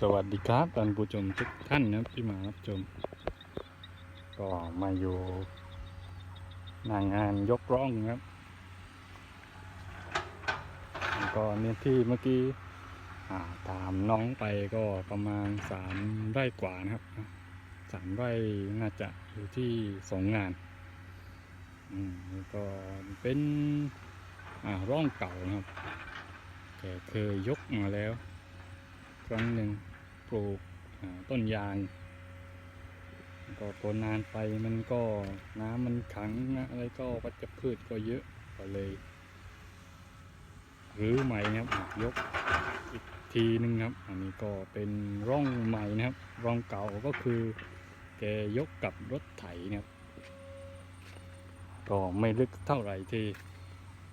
สวัสดีครับท่านผู้ชมทุกท่านนะครับที่มารับชม ก็มาอยู่หนางานยกร่องนะครับก็เนี่ยที่เมื่อกี้ตามน้องไปก็ประมาณสามไร่กว่านะครับสามไร่น่าจะอยู่ที่สองงานอืมก็เป็นร่องเก่านะครับแกเคยยกมาแล้ว ครั้งหนึ่งปลูกต้นยาง ก็พอนานไปมันก็น้ำมันขังนะอะไรก็วัชพืชก็เยอะก็เลยรื้อใหม่นะครับยกอีกทีหนึงครับ อันนี้ก็เป็นร่องใหม่นะครับ ร่องเก่าก็คือแกยกกับรถไถนะครับก็ไม่ลึกเท่าไหร่ที่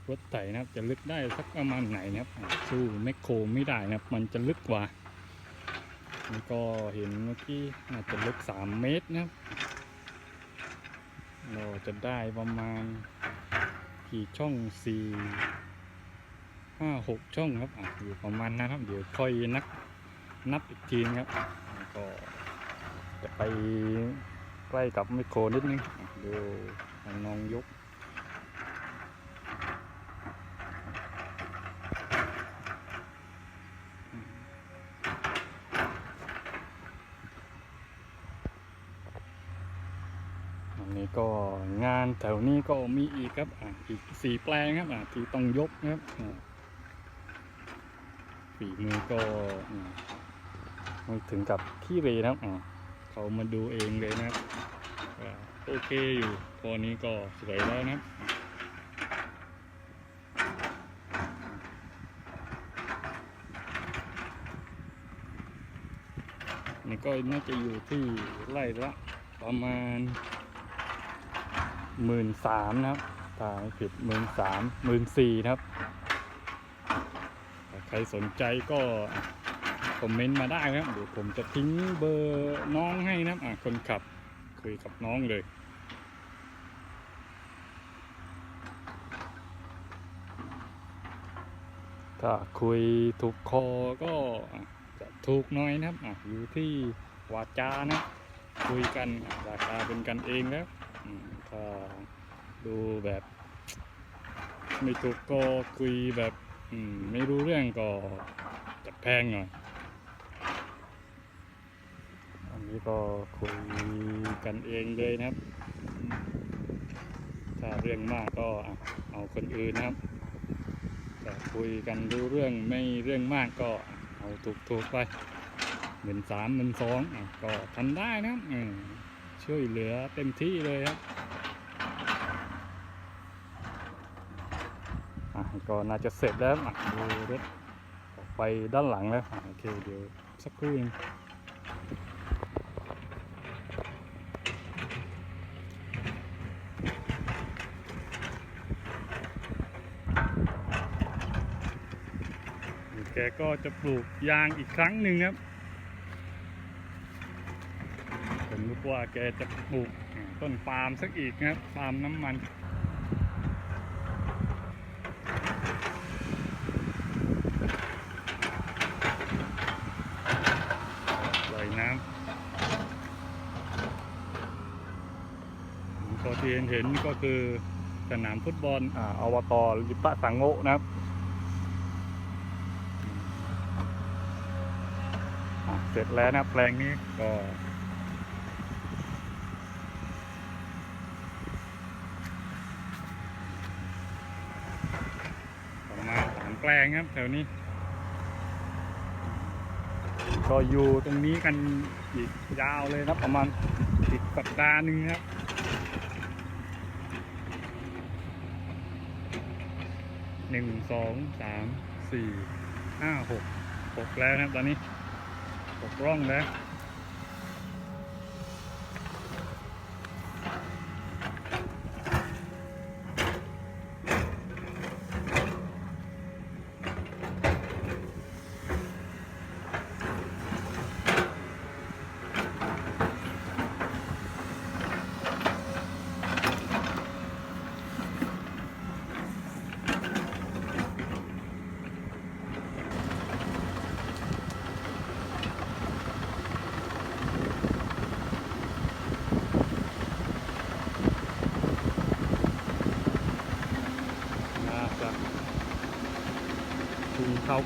รถไถนะครับ จะลึกได้สักประมาณไหนนะครับสู้แมคโครไม่ได้นะครับ มันจะลึกกว่า นี่ก็เห็นเมื่อกี้น่าจะลึกสามเมตรนะครับ เราจะได้ประมาณกี่ช่องสี่ห้าหกช่องครับออยู่ประมาณนั้นครับ เดี๋ยวค่อยนับนับอีกทีนะครับก็จะไปใกล้กับไมโครนิดนึงดูน้องยก อันนี้ก็งานแถวนี้ก็มีอีกครับอะอีกสี่แปลงครับอะที่ต้องยกนะครับฝีมือก็ไม่ถึงกับขี้เรนะครับอะเขามาดูเองเลยนะครับโอเคอยู่พอนี้ก็สวยแล้วนะครับนี่ก็น่าจะอยู่ที่ไร่ละประมาณ หมื่นสามนะครับถ้าไม่ผิดหมื่นสามหมื่นสี่ครับใครสนใจก็คอมเมนต์มาได้ครับเดี๋ยวผมจะทิ้งเบอร์น้องให้นะครับอะคนขับคุยกับน้องเลย ถ้าคุยถูกคอก็จะถูกหน้อยนะครับอะอยู่ที่วาจานะ คุยกันราคาเป็นกันเองแล้ว อืมถ้าดูแบบไม่ถูกก็คุยแบบไม่รู้เรื่องก็จะแพงหน่อย อันนี้ก็คุยกันเองเลยนะครับ ถ้าเรื่องมากก็เอาคนอื่นนะครับแต่คุยกันรู้เรื่องไม่เรื่องมากก็เอาถูกๆไปหมื่นสามหมื่นสองก็ทำได้นะครับช่วยเหลือเต็มที่เลยครับอะ ก็น่าจะเสร็จแล้วดูรถออกไปด้านหลังแล้วโอเคเดี๋ยวสักครู่หนึงแกก็จะปลูกยางอีกครั้งหนึ่งครับผมนึกว่าแกจะปลูกต้นปาล์มสักอีกนะครับปาล์มน้ำมันปล่อยน้ำก็ที่ เห็นก็คือสนามฟุตบอลอ่าอวตลิปะสังโงนะครับเสร็จแล้วนะแปลงนี้ก็ประมาณสามแปลงครับแถวนี้ ก็อยู่ตรงนี้กันอีกยาวเลยครับประมาณอีกสัปดาห์หนึ่งครับ หนึ่งสองสามสี่ห้าหกหกแล้วนะครับตอนนี้หกร่องแล้ว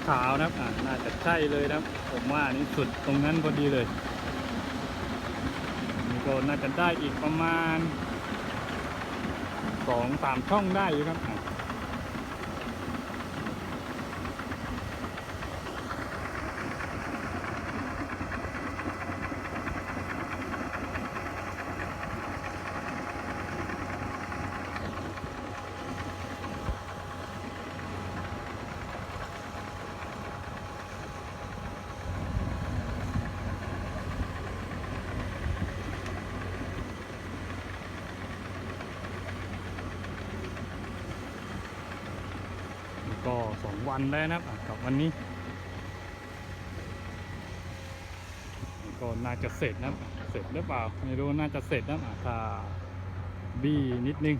ขาวๆนะครับอ่าน่าจะใช่เลยนะครับ ผมว่านี่สุดตรงนั้นพอดีเลยนี่ก็น่าจะได้อีกประมาณสองสามช่องได้อยู่ครับ ก็สองวันแล้วนะครับกับวันนี้ ก็น่าจะเสร็จนะเสร็จหรือเปล่าไม่รู้น่าจะเสร็จนะอะถ้าบี้นิดนึง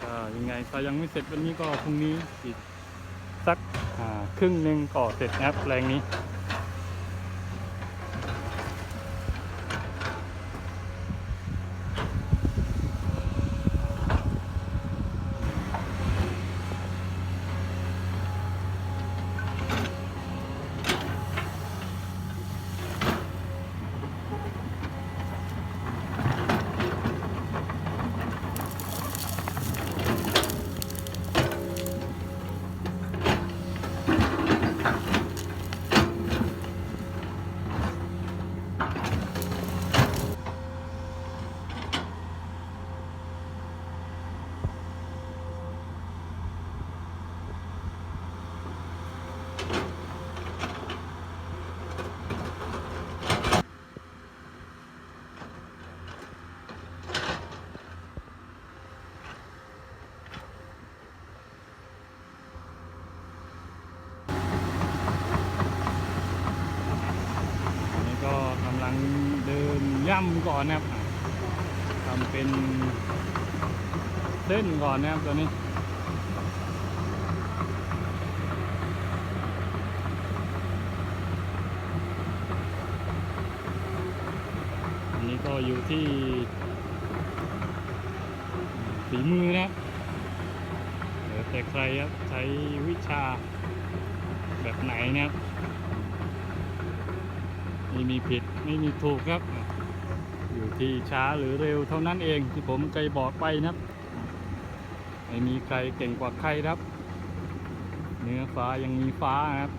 ถ้ายังไงถ้ายังไม่เสร็จวันนี้ก็พรุ่งนี้อีกสักครึ่งหนึ่งก็เสร็จนะครับแปลงนี้นี้ก็กำลังเดินย่ำก่อนนะครับทำเป็นเส้นก่อนนะครับตัวนี้อันนี้ก็อยู่ที่ฝีมือนะครับแต่ใครครับใช้วิชาแบบไหนนะครับไม่มีผิดไม่มีถูกครับ อยู่ที่ช้าหรือเร็วเท่านั้นเองที่ผมเคยบอกไปนะไม่มีใครเก่งกว่าใครครับ เนื้อฟ้ายังมีฟ้านะครับ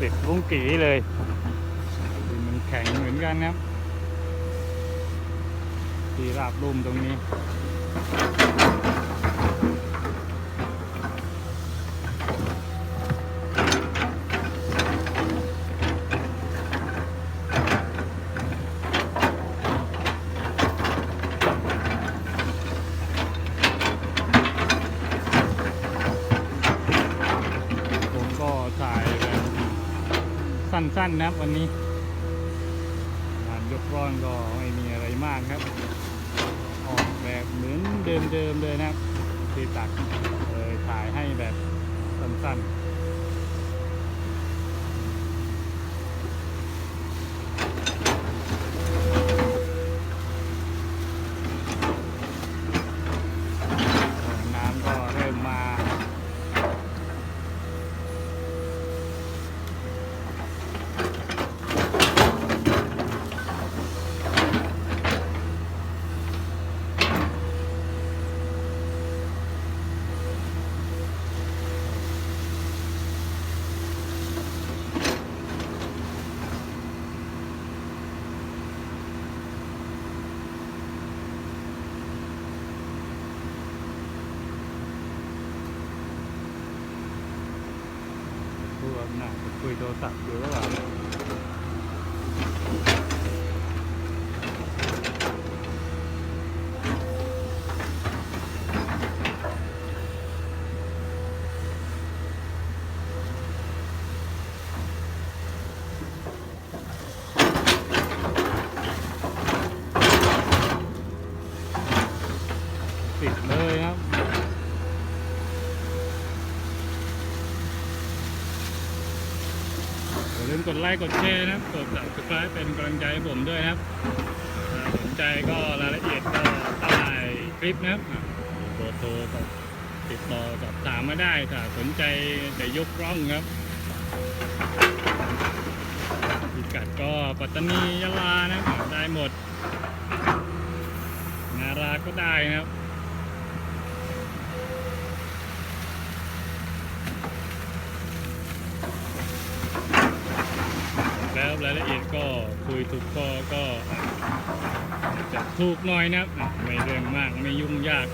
ติดลุ้งกีเลยมันแข็งเหมือนกันนะครับที่ราบรุ่มตรงนี้ สั้นนะครับวันนี้งานยกร่อนก็ไม่มีอะไรมากครับ ออกแบบเหมือนเดิมๆเลยนะครับตีตักเลยถ่ายให้แบบสั้นๆ น้ำก็เริ่มมา พูดหน้าคุยโทรศัพท์อยู่ระหว่างปิดเลยครับ อย่าลืมก ดไลค์กดแชร์นะครับ กด subscribe เป็นกำลังใจให้ผมด้วยนะครับสนใจก็รายละเอียดก็ใต้คลิปนะครับเบอร์โทรก็ติดต่อสอบถามมาได้ถ้าสนใจจะยกร่องครับพิกัดก็ปัตตานียะลานะครับอะได้หมด นาราก็ได้นะครับ แล้วรายละเอียดก็คุ ยถูกคอก็จะถูกน้อยนะครับ ไม่เรื่องมากไม่ยุ่งยาก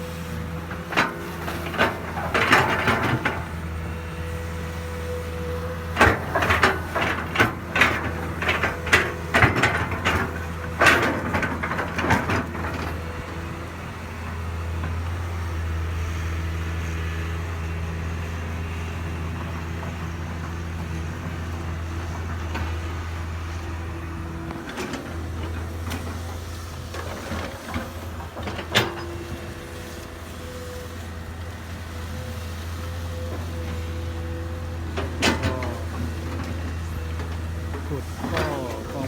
ขุดก็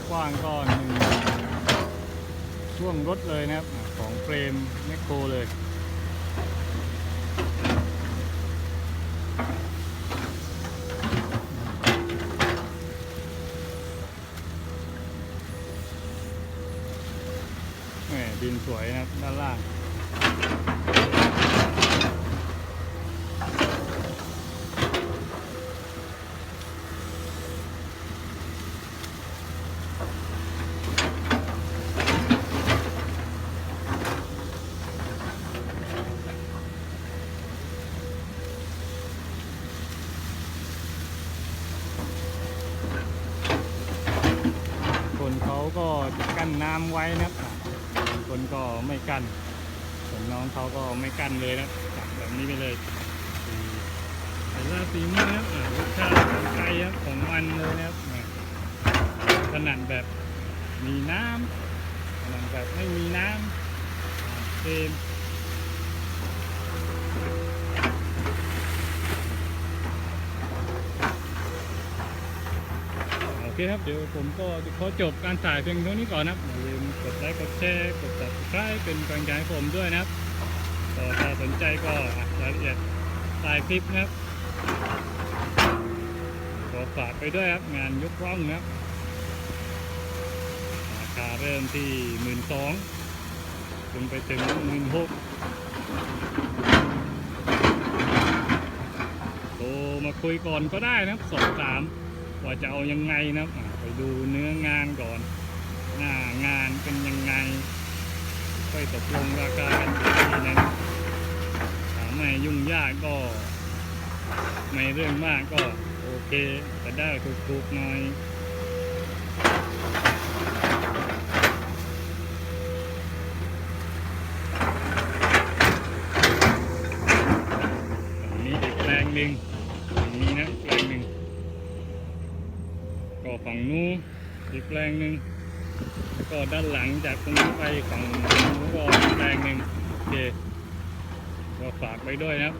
กว้างๆก็หนึ่ง ช่วงรถเลยนะครับ ของเฟรมแมคโครเลยแหมดินสวยนะครับ ด้านล่าง คนเขาก็จะ กั้นน้ำไว้นะครับบางคนก็ไม่กั้นส่วนน้องเขาก็ไม่กั้นเลยนะจับแบบนี้ไปเลยแต่ละสีมือนะครับอะรสชาติของไก่ครับของมันเลยนะครับขนาดแบบมีน้ำขนาดแบบไม่มีน้ำเต็ม เคครับ เดี๋ยวผมก็ขอจบการถ่ายเพียงเท่านี้ก่อนนะครับอย่าลืมกดไลค์กดแชร์กด subscribe เป็นกำลังใจให้ผมด้วยนะครับก็ถ้าสนใจก็รายละเอียดใต้คลิปนะครับขอฝากไปด้วยครับงานยกร่องนะครับราคาเริ่มที่หมื่นสองจนไปถึงหมื่นหกโทรมาคุยก่อนก็ได้นะครับสองสาม ว่าจะเอายังไงนะไปดูเนื้องานก่อนหน้างานเป็นยังไง ค่อยตกลงราคากันอีกทีนึงถ้าไม่ยุ่งยากก็ ไม่เรื่องมากก็โอเคจะได้ถูกๆหน่อย อันนี้อีกแปลงหนึ่งอันนี้นะแปลงหนึ่ง ก็ฝ ฝั่งนู้นอีก แปลงหนึ่งแล้วก็ด้านหลังจากตรงนี้ไปฝั่งนู้นก็อีกแปลงหนึ่งโอเคก็ฝากไปด้วยนะครับ